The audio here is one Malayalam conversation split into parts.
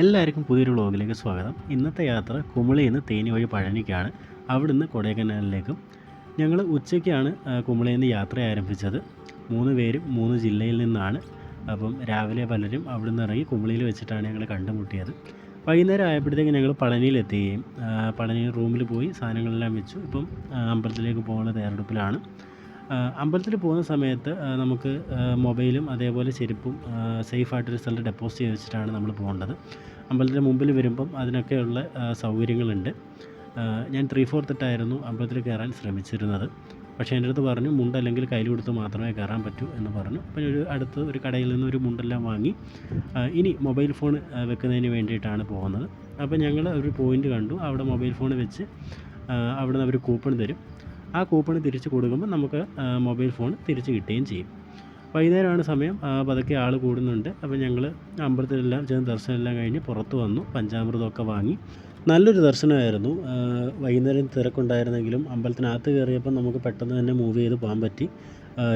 എല്ലാവർക്കും പുതിയൊരു വ്ളോഗിലേക്ക് സ്വാഗതം. ഇന്നത്തെ യാത്ര കുമളിയിൽ നിന്ന് തേനി വഴി പഴനിക്കാണ്. അവിടുന്ന് കൊടൈക്കനാലിലേക്കും. ഞങ്ങൾ ഉച്ചയ്ക്കാണ് കുമളിയിൽ നിന്ന് യാത്ര ആരംഭിച്ചത്. മൂന്ന് പേരും മൂന്ന് ജില്ലയിൽ നിന്നാണ്. അപ്പം രാവിലെ പലരും അവിടെ നിന്ന് ഇറങ്ങി കുമളിയിൽ വെച്ചിട്ടാണ് ഞങ്ങൾ കണ്ടുമുട്ടിയത്. വൈകുന്നേരം ആയപ്പോഴത്തേക്ക് ഞങ്ങൾ പളനിയിലെത്തുകയും പളനിയിൽ പളനി റൂമിൽ പോയി സാധനങ്ങളെല്ലാം വെച്ചു. ഇപ്പം അമ്പലത്തിലേക്ക് പോകുന്ന തയ്യാറെടുപ്പിലാണ്. അമ്പലത്തിൽ പോകുന്ന സമയത്ത് നമുക്ക് മൊബൈലും അതേപോലെ ചെരുപ്പും സേഫായിട്ടൊരു സ്ഥലത്ത് ഡെപ്പോസിറ്റ് ചെയ്ത് വെച്ചിട്ടാണ് നമ്മൾ പോകേണ്ടത്. അമ്പലത്തിന് മുമ്പിൽ വരുമ്പം അതിനൊക്കെയുള്ള സൗകര്യങ്ങളുണ്ട്. ഞാൻ ത്രീ ഫോർത്ത് ഇട്ടായിരുന്നു അമ്പലത്തിൽ കയറാൻ ശ്രമിച്ചിരുന്നത്. പക്ഷേ എന്റെ അടുത്ത് പറഞ്ഞു മുണ്ട് അല്ലെങ്കിൽ കയ്യിൽ കൊടുത്ത് മാത്രമേ കയറാൻ പറ്റൂ എന്ന് പറഞ്ഞു. അപ്പോൾ ഒരു അടുത്ത് ഒരു കടയിൽ നിന്ന് ഒരു മുണ്ടെല്ലാം വാങ്ങി ഇനി മൊബൈൽ ഫോൺ വെക്കുന്നതിന് വേണ്ടിയിട്ടാണ് പോകുന്നത്. അപ്പോൾ ഞങ്ങൾ ഒരു പോയിന്റ് കണ്ടു. അവിടെ മൊബൈൽ ഫോൺ വെച്ച് അവിടെ നിന്ന് അവർ കൂപ്പൺ തരും. ആ കൂപ്പൺ തിരിച്ച് കൊടുക്കുമ്പോൾ നമുക്ക് മൊബൈൽ ഫോൺ തിരിച്ച് കിട്ടുകയും ചെയ്യും. വൈകുന്നേരമാണ് സമയം. പതുക്കെ ആൾ കൂടുന്നുണ്ട്. അപ്പോൾ ഞങ്ങൾ അമ്പലത്തിലെല്ലാം ചെന്ന് ദർശനമെല്ലാം കഴിഞ്ഞ് പുറത്ത് വന്നു. പഞ്ചാമൃതമൊക്കെ വാങ്ങി. നല്ലൊരു ദർശനമായിരുന്നു. വൈകുന്നേരം തിരക്കുണ്ടായിരുന്നെങ്കിലും അമ്പലത്തിനകത്ത് കയറിയപ്പോൾ നമുക്ക് പെട്ടെന്ന് തന്നെ മൂവ് ചെയ്ത് പോകാൻ പറ്റി.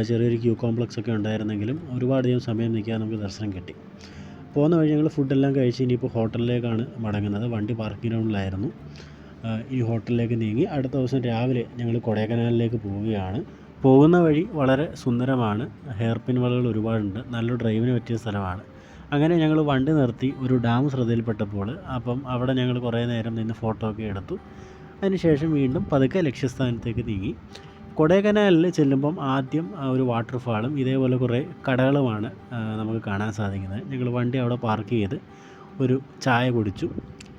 ചെറിയൊരു ക്യൂ കോംപ്ലക്സ് ഒക്കെ ഉണ്ടായിരുന്നെങ്കിലും ഒരുപാടധികം സമയം നിൽക്കാതെ നമുക്ക് ദർശനം കിട്ടി. പോകുന്ന വഴി ഞങ്ങൾ ഫുഡെല്ലാം കഴിച്ച് ഇനിയിപ്പോൾ ഹോട്ടലിലേക്കാണ് മടങ്ങുന്നത്. വണ്ടി പാർക്കിംഗ് ഗ്രൗണ്ടിലായിരുന്നു ഈ ഹോട്ടലിലേക്ക് നീങ്ങി അടുത്ത ദിവസം രാവിലെ ഞങ്ങൾ കൊടൈക്കനാലിലേക്ക് പോവുകയാണ്. പോകുന്ന വഴി വളരെ സുന്ദരമാണ്. ഹെയർ പിൻ വളകൾ ഒരുപാടുണ്ട്. നല്ല ഡ്രൈവിന് പറ്റിയ സ്ഥലമാണ്. അങ്ങനെ ഞങ്ങൾ വണ്ടി നിർത്തി ഒരു ഡാം ശ്രദ്ധയിൽപ്പെട്ടപ്പോൾ അപ്പം അവിടെ ഞങ്ങൾ കുറേ നേരം നിന്ന് ഫോട്ടോ ഒക്കെ എടുത്തു. അതിനുശേഷം വീണ്ടും പതുക്കെ ലക്ഷ്യസ്ഥാനത്തേക്ക് നീങ്ങി. കൊടൈക്കനാലിൽ ചെല്ലുമ്പം ആദ്യം ഒരു വാട്ടർഫാളും ഇതേപോലെ കുറേ കടകളുമാണ് നമുക്ക് കാണാൻ സാധിക്കുന്നത്. ഞങ്ങൾ വണ്ടി അവിടെ പാർക്ക് ചെയ്ത് ഒരു ചായ കുടിച്ചു.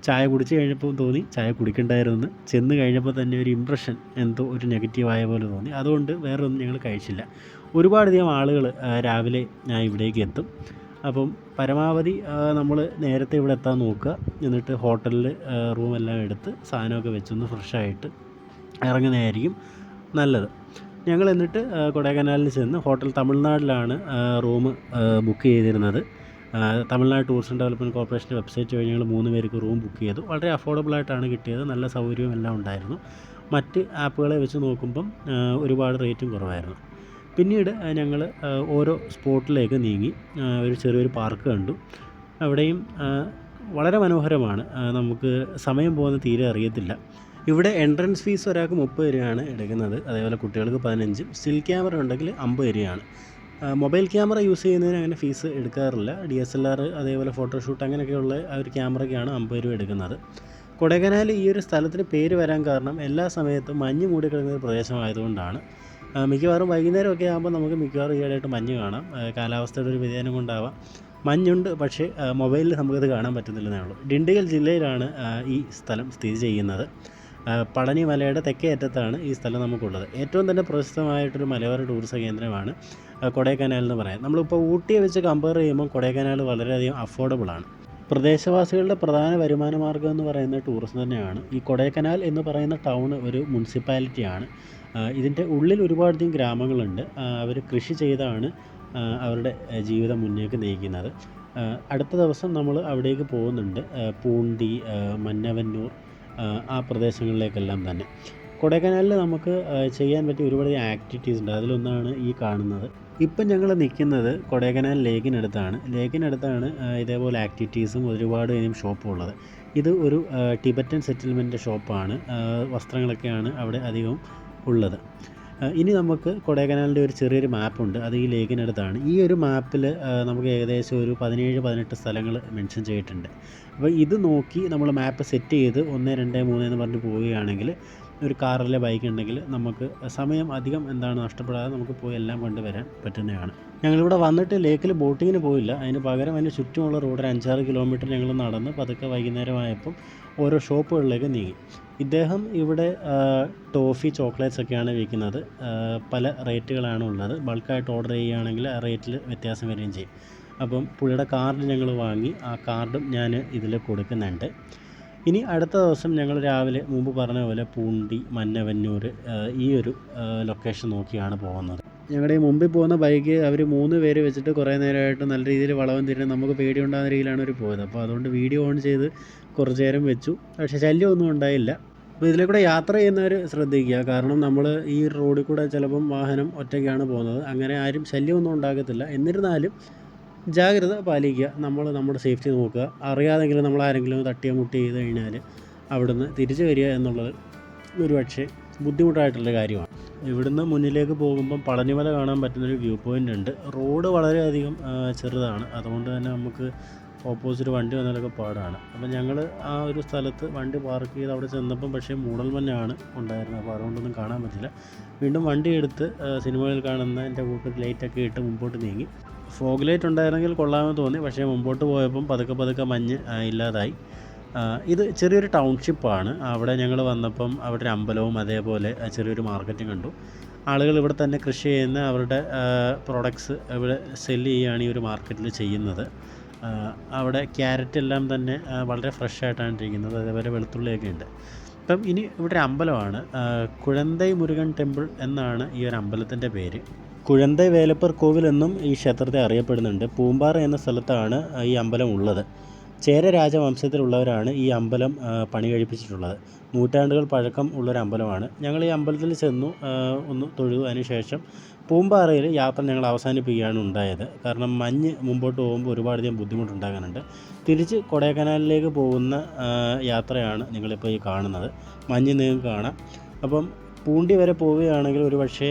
ചായ കുടിച്ച് കഴിഞ്ഞപ്പോൾ തോന്നി ചായ കുടിക്കണ്ടായിരുന്നു ചെന്ന് കഴിഞ്ഞപ്പോൾ തന്നെ ഒരു ഇമ്പ്രഷൻ എന്തോ ഒരു നെഗറ്റീവായ പോലെ തോന്നി. അതുകൊണ്ട് വേറെ ഒന്നും ഞങ്ങൾ കഴിച്ചില്ല. ഒരുപാടധികം ആളുകൾ രാവിലെ ഞാൻ ഇവിടേക്ക് എത്തും. അപ്പം പരമാവധി നമ്മൾ നേരത്തെ ഇവിടെ എത്താൻ നോക്കുക. എന്നിട്ട് ഹോട്ടലിൽ റൂമെല്ലാം എടുത്ത് സാധനമൊക്കെ വെച്ചൊന്ന് ഫ്രഷായിട്ട് ഇറങ്ങുന്നതായിരിക്കും നല്ലത്. ഞങ്ങൾ എന്നിട്ട് കൊടൈക്കനാലിൽ ചെന്ന് ഹോട്ടൽ തമിഴ്നാട്ടിലാണ് റൂം ബുക്ക് ചെയ്തിരുന്നത്. തമിഴ്നാട് ടൂറിസം ഡെവലപ്മെന്റ് കോർപ്പറേഷന്റെ വെബ്സൈറ്റ് വഴി ഞങ്ങൾ മൂന്ന് പേർക്ക് റൂം ബുക്ക് ചെയ്തു. വളരെ അഫോർഡബിൾ ആയിട്ടാണ് കിട്ടിയത്. നല്ല സൗകര്യവും എല്ലാം ഉണ്ടായിരുന്നു. മറ്റ് ആപ്പുകളെ വെച്ച് നോക്കുമ്പം ഒരുപാട് റേറ്റും കുറവായിരുന്നു. പിന്നീട് ഞങ്ങൾ ഓരോ സ്പോട്ടിലേക്ക് നീങ്ങി ഒരു ചെറിയൊരു പാർക്ക് കണ്ടു. അവിടെയും വളരെ മനോഹരമാണ്. നമുക്ക് സമയം പോകുന്ന തീരെ അറിയത്തില്ല. ഇവിടെ എൻട്രൻസ് ഫീസ് ഒരാൾക്ക് മുപ്പത് രൂപയാണ് എടുക്കുന്നത്. അതേപോലെ കുട്ടികൾക്ക് പതിനഞ്ചും. സ്റ്റിൽ ക്യാമറ ഉണ്ടെങ്കിൽ അമ്പത് രൂപയാണ്. മൊബൈൽ ക്യാമറ യൂസ് ചെയ്യുന്നതിന് അങ്ങനെ ഫീസ് എടുക്കാറില്ല. ഡി എസ് എൽ ആർ അതേപോലെ ഫോട്ടോഷൂട്ട് അങ്ങനെയൊക്കെയുള്ള ആ ഒരു ക്യാമറയ്ക്കാണ് അമ്പത് രൂപ എടുക്കുന്നത്. കൊടൈക്കനാൽ ഈ ഒരു സ്ഥലത്തിന് പേര് വരാൻ കാരണം എല്ലാ സമയത്തും മഞ്ഞ് മൂടിക്കിടക്കുന്ന ഒരു പ്രദേശമായതുകൊണ്ടാണ്. മിക്കവാറും വൈകുന്നേരമൊക്കെ ആകുമ്പോൾ നമുക്ക് മിക്കവാറും ഈയിടെയായിട്ട് മഞ്ഞ് കാണാം. കാലാവസ്ഥയുടെ ഒരു വ്യതിയാനം കൊണ്ടാവാം. മഞ്ഞുണ്ട് പക്ഷേ മൊബൈലിൽ നമുക്കത് കാണാൻ പറ്റുന്നില്ലെന്നേ ഉള്ളൂ. ഡിണ്ടിഗൽ ജില്ലയിലാണ് ഈ സ്ഥലം സ്ഥിതി ചെയ്യുന്നത്. ആ, പളനി മലയുടെ തെക്കേ അറ്റത്താണ് ഈ സ്ഥലം നമുക്കുള്ളത്. ഏറ്റവും തന്നെ പ്രശസ്തമായിട്ടൊരു മലയോര ടൂറിസം കേന്ദ്രമാണ് കൊടൈക്കനാൽ എന്ന് പറയാം. നമ്മളിപ്പോൾ ഊട്ടിയെ വെച്ച് കമ്പയർ ചെയ്യുമ്പോൾ കൊടൈക്കനാൽ വളരെയധികം അഫോർഡബിൾ ആണ്. പ്രദേശവാസികളുടെ പ്രധാന വരുമാന മാർഗം എന്ന് പറയുന്നത് ടൂറിസം തന്നെയാണ്. ഈ കൊടൈക്കനാൽ എന്ന് പറയുന്ന ടൗൺ ഒരു മുനിസിപ്പാലിറ്റിയാണ് ഇതിന്റെ ഉള്ളിൽ ഒരുപാടധികം ഗ്രാമങ്ങളുണ്ട്. അവർ കൃഷി ചെയ്താണ് അവരുടെ ജീവിതം മുന്നേക്ക് നയിക്കുന്നത്. അടുത്ത ദിവസം നമ്മൾ അവിടേക്ക് പോകുന്നുണ്ട്. പൂണ്ടി മന്നവന്നൂർ ആ, പ്രദേശങ്ങളിലേക്കെല്ലാം തന്നെ. കൊടൈക്കനാലിൽ നമുക്ക് ചെയ്യാൻ പറ്റിയ ഒരുപാട് ആക്ടിവിറ്റീസ് ഉണ്ട്. അതിലൊന്നാണ് ഈ കാണുന്നത്. ഇപ്പം ഞങ്ങൾ നിൽക്കുന്നത് കൊടൈക്കനാൽ ലേക്കിനടുത്താണ്. ലേക്കിനടുത്താണ് ഇതേപോലെ ആക്ടിവിറ്റീസും ഒരുപാട് ഇനിയും ഷോപ്പും ഉള്ളത്. ഇത് ഒരു ടിബറ്റൻ സെറ്റിൽമെന്റ് ഷോപ്പാണ് വസ്ത്രങ്ങളൊക്കെയാണ് അവിടെ അധികവും ഉള്ളത്. ഇനി നമുക്ക് കൊടൈക്കനാലിന്റെ ഒരു ചെറിയൊരു മാപ്പുണ്ട്. അത് ഈ ലേക്കിനടുത്താണ് ഈ ഒരു മാപ്പിൽ നമുക്ക് ഏകദേശം ഒരു പതിനേഴ് പതിനെട്ട് സ്ഥലങ്ങൾ മെൻഷൻ ചെയ്തിട്ടുണ്ട്. അപ്പോൾ ഇത് നോക്കി നമ്മൾ മാപ്പ് സെറ്റ് ചെയ്ത് ഒന്ന് രണ്ട് മൂന്ന് എന്ന് പറഞ്ഞ് പോവുകയാണെങ്കിൽ ഒരു കാറിലെ ബൈക്ക് ഉണ്ടെങ്കിൽ നമുക്ക് സമയം അധികം എന്താണ് നഷ്ടപ്പെടാതെ നമുക്ക് പോയി എല്ലാം കൊണ്ടുവരാൻ പറ്റുന്നതാണ്. ഞങ്ങളിവിടെ വന്നിട്ട് ലേക്കിൽ ബോട്ടിങ്ങിന് പോയില്ല. അതിന് പകരം അതിന് ചുറ്റുമുള്ള റോഡ് ഒരു അഞ്ചാറ് കിലോമീറ്റർ ഞങ്ങൾ നടന്ന് പതുക്കെ വൈകുന്നേരമായപ്പം ഓരോ ഷോപ്പുകളിലേക്ക് നീങ്ങി. ഇദ്ദേഹം ഇവിടെ ടോഫി ചോക്ലേറ്റ്സ് ഒക്കെയാണ് വിൽക്കുന്നത്. പല റേറ്റുകളാണ് ഉള്ളത്. ബൾക്കായിട്ട് ഓർഡർ ചെയ്യുകയാണെങ്കിൽ ആ റേറ്റിൽ വ്യത്യാസം വരികയും ചെയ്യും. അപ്പം പുള്ളിയുടെ കാർഡ് ഞങ്ങൾ വാങ്ങി ആ കാർഡും ഞാൻ ഇതിൽ കൊടുക്കുന്നുണ്ട്. ഇനി അടുത്ത ദിവസം ഞങ്ങൾ രാവിലെ മുമ്പ് പറഞ്ഞ പോലെ പൂണ്ടി മന്നവന്നൂർ ഈ ഒരു ലൊക്കേഷൻ നോക്കിയാണ് പോകുന്നത്. ഞങ്ങളുടെ മുമ്പിൽ പോകുന്ന ബൈക്ക് അവർ മൂന്ന് പേര് വെച്ചിട്ട് കുറേ നേരമായിട്ട് നല്ല രീതിയിൽ വളവും തിരിഞ്ഞ് നമുക്ക് പേടിയുണ്ടാകുന്ന രീതിയിലാണ് അവർ പോയത്. അപ്പോൾ അതുകൊണ്ട് വീഡിയോ ഓൺ ചെയ്ത് കുറച്ച് നേരം വെച്ചു. പക്ഷേ ശല്യമൊന്നും ഉണ്ടായില്ല. അപ്പോൾ ഇതിലെ കൂടെ യാത്ര ചെയ്യുന്നവർ ശ്രദ്ധിക്കുക. കാരണം നമ്മൾ ഈ റോഡിൽ കൂടെ ചിലപ്പം വാഹനം ഒറ്റയ്ക്കാണ് പോകുന്നത്. അങ്ങനെ ആരും ശല്യമൊന്നും ഉണ്ടാകത്തില്ല. എന്നിരുന്നാലും ജാഗ്രത പാലിക്കുക. നമ്മൾ നമ്മുടെ സേഫ്റ്റി നോക്കുക. അറിയാതെങ്കിലും നമ്മൾ ആരെങ്കിലും തട്ടിയോ മുട്ടി ചെയ്ത് കഴിഞ്ഞാൽ അവിടുന്ന് തിരിച്ചു വരിക എന്നുള്ളത് ഒരു പക്ഷേ ബുദ്ധിമുട്ടായിട്ടുള്ള കാര്യമാണ്. ഇവിടുന്ന് മുന്നിലേക്ക് പോകുമ്പം പളനിമല കാണാൻ പറ്റുന്നൊരു വ്യൂ പോയിന്റ് ഉണ്ട്. റോഡ് വളരെയധികം ചെറുതാണ്. അതുകൊണ്ട് തന്നെ നമുക്ക് ഓപ്പോസിറ്റ് വണ്ടി വന്നാലൊക്കെ പാടാണ്. അപ്പം ഞങ്ങൾ ആ ഒരു സ്ഥലത്ത് വണ്ടി പാർക്ക് ചെയ്ത് അവിടെ ചെന്നപ്പം പക്ഷേ മൂടൽമഞ്ഞാണ് ഉണ്ടായിരുന്നത്. അപ്പോൾ അതുകൊണ്ടൊന്നും കാണാൻ പറ്റില്ല. വീണ്ടും വണ്ടി എടുത്ത് സിനിമകളിൽ കാണുന്ന എന്റെ കൂട്ടത്തിൽ ലൈറ്റൊക്കെ ഇട്ട് മുമ്പോട്ട് നീങ്ങി. ഫോഗ് ലൈറ്റ് ഉണ്ടായിരുന്നെങ്കിൽ കൊള്ളാമെന്ന് തോന്നി. പക്ഷേ മുമ്പോട്ട് പോയപ്പം പതുക്കെ പതുക്കെ മഞ്ഞ് ഇല്ലാതായി. ഇത് ചെറിയൊരു ടൗൺഷിപ്പാണ്. അവിടെ ഞങ്ങൾ വന്നപ്പം അവിടെ ഒരു അമ്പലവും അതേപോലെ ചെറിയൊരു മാർക്കറ്റും കണ്ടു. ആളുകൾ ഇവിടെ തന്നെ കൃഷി ചെയ്യുന്ന അവരുടെ പ്രോഡക്ട്സ് ഇവിടെ സെല്ല് ചെയ്യുകയാണ് ഈ ഒരു മാർക്കറ്റിൽ ചെയ്യുന്നത്. അവിടെ ക്യാരറ്റ് എല്ലാം തന്നെ വളരെ ഫ്രഷ് ആയിട്ടാണ് ഇരിക്കുന്നത്. അതേപോലെ വെളുത്തുള്ളിയൊക്കെ ഉണ്ട്. ഇപ്പം ഇനി ഇവിടെ ഒരു അമ്പലമാണ്. കുഴന്തൈ മുരുകൻ ടെമ്പിൾ എന്നാണ് ഈ ഒരു അമ്പലത്തിന്റെ പേര്. കുഴന്തൈ വേലപ്പർ കോവിൽ എന്നും ഈ ക്ഷേത്രത്തെ അറിയപ്പെടുന്നുണ്ട്. പൂമ്പാറ എന്ന സ്ഥലത്താണ് ഈ അമ്പലം ഉള്ളത്. ചേര രാജവംശത്തിലുള്ളവരാണ് ഈ അമ്പലം പണി കഴിപ്പിച്ചിട്ടുള്ളത് നൂറ്റാണ്ടുകൾ പഴക്കം ഉള്ളൊരു അമ്പലമാണ്. ഞങ്ങൾ ഈ അമ്പലത്തിൽ ചെന്നു ഒന്ന് തൊഴുതു അതിനുശേഷം പൂമ്പാറയിൽ യാത്ര ഞങ്ങൾ അവസാനിപ്പിക്കുകയാണ് ഉണ്ടായത്. കാരണം മഞ്ഞ് മുമ്പോട്ട് പോകുമ്പോൾ ഒരുപാടധികം ബുദ്ധിമുട്ടുണ്ടാകാനുണ്ട്. തിരിച്ച് കൊടൈക്കനാലിലേക്ക് പോകുന്ന യാത്രയാണ് നിങ്ങളിപ്പോൾ ഈ കാണുന്നത്. മഞ്ഞ് നിങ്ങൾക്ക് കാണാം. അപ്പം പൂണ്ടി വരെ പോവുകയാണെങ്കിൽ ഒരു പക്ഷേ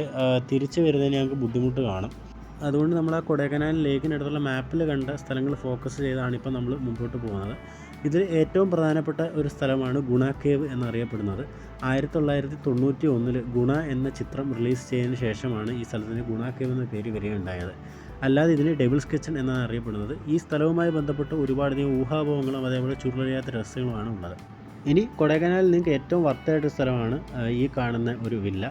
തിരിച്ച് വരുന്നതിന് ഞങ്ങൾക്ക് ബുദ്ധിമുട്ട് കാണും. അതുകൊണ്ട് നമ്മൾ ആ കൊടൈക്കനാൽ ലേക്കിനടുത്തുള്ള മാപ്പിൽ കണ്ട സ്ഥലങ്ങൾ ഫോക്കസ് ചെയ്താണ് ഇപ്പോൾ നമ്മൾ മുമ്പോട്ട് പോകുന്നത്. ഇതിൽ ഏറ്റവും പ്രധാനപ്പെട്ട ഒരു സ്ഥലമാണ് ഗുണ കേവ് എന്നറിയപ്പെടുന്നത്. ആയിരത്തി തൊള്ളായിരത്തി തൊണ്ണൂറ്റി ഒന്നിൽ ഗുണ എന്ന ചിത്രം റിലീസ് ചെയ്തതിന് ശേഷമാണ് ഈ സ്ഥലത്തിന് ഗുണ കേവ് എന്ന പേര് വരികയുണ്ടായത്. അല്ലാതെ ഇതിന് ഡെബിൾസ് കിച്ചൺ എന്നാണ് അറിയപ്പെടുന്നത്. ഈ സ്ഥലവുമായി ബന്ധപ്പെട്ട് ഒരുപാടധികം ഊഹാപോഹങ്ങളും അതേപോലെ ചുരുളറിയാത്ത രഹസ്യങ്ങളുമാണ് ഉള്ളത്. ഇനി കൊടൈക്കനാലിൽ നിങ്ങൾക്ക് ഏറ്റവും വർത്തായിട്ടൊരു സ്ഥലമാണ് ഈ കാണുന്ന ഒരു വില്ല.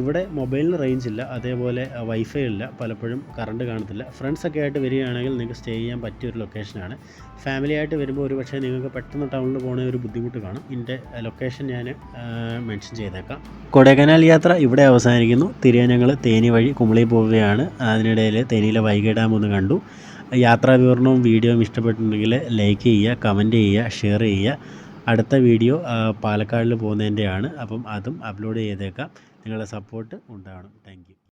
ഇവിടെ മൊബൈലിന് റേഞ്ച് ഇല്ല അതേപോലെ വൈഫൈ ഇല്ല പലപ്പോഴും കറണ്ട് കാണത്തില്ല. ഫ്രണ്ട്സൊക്കെ ആയിട്ട് വരികയാണെങ്കിൽ നിങ്ങൾക്ക് സ്റ്റേ ചെയ്യാൻ പറ്റിയ ഒരു ലൊക്കേഷനാണ് ഫാമിലി ആയിട്ട് വരുമ്പോൾ ഒരു പക്ഷേ നിങ്ങൾക്ക് പെട്ടെന്ന് ടൗണിൽ പോകുന്ന ഒരു ബുദ്ധിമുട്ട് കാണും. ഇതിന്റെ ലൊക്കേഷൻ ഞാൻ മെൻഷൻ ചെയ്തേക്കാം. കൊടൈക്കനാൽ യാത്ര ഇവിടെ അവസാനിക്കുന്നു. തിരികെ ഞങ്ങൾ തേനി വഴി കുമളി പോവുകയാണ്. അതിനിടയിൽ തേനിയിലെ വൈഗ ഡാം ഒന്ന് കണ്ടു. യാത്രാ വിവരണവും വീഡിയോയും ഇഷ്ടപ്പെട്ടിട്ടുണ്ടെങ്കിൽ ലൈക്ക് ചെയ്യുക കമന്റ് ചെയ്യുക ഷെയർ ചെയ്യുക. അടുത്ത വീഡിയോ പാലക്കാടിൽ പോകുന്നതിന്റെയാണ് അപ്പം അതും അപ്ലോഡ് ചെയ്തേക്കാം. നിങ്ങളുടെ സപ്പോർട്ട് ഉണ്ടാവണം. താങ്ക്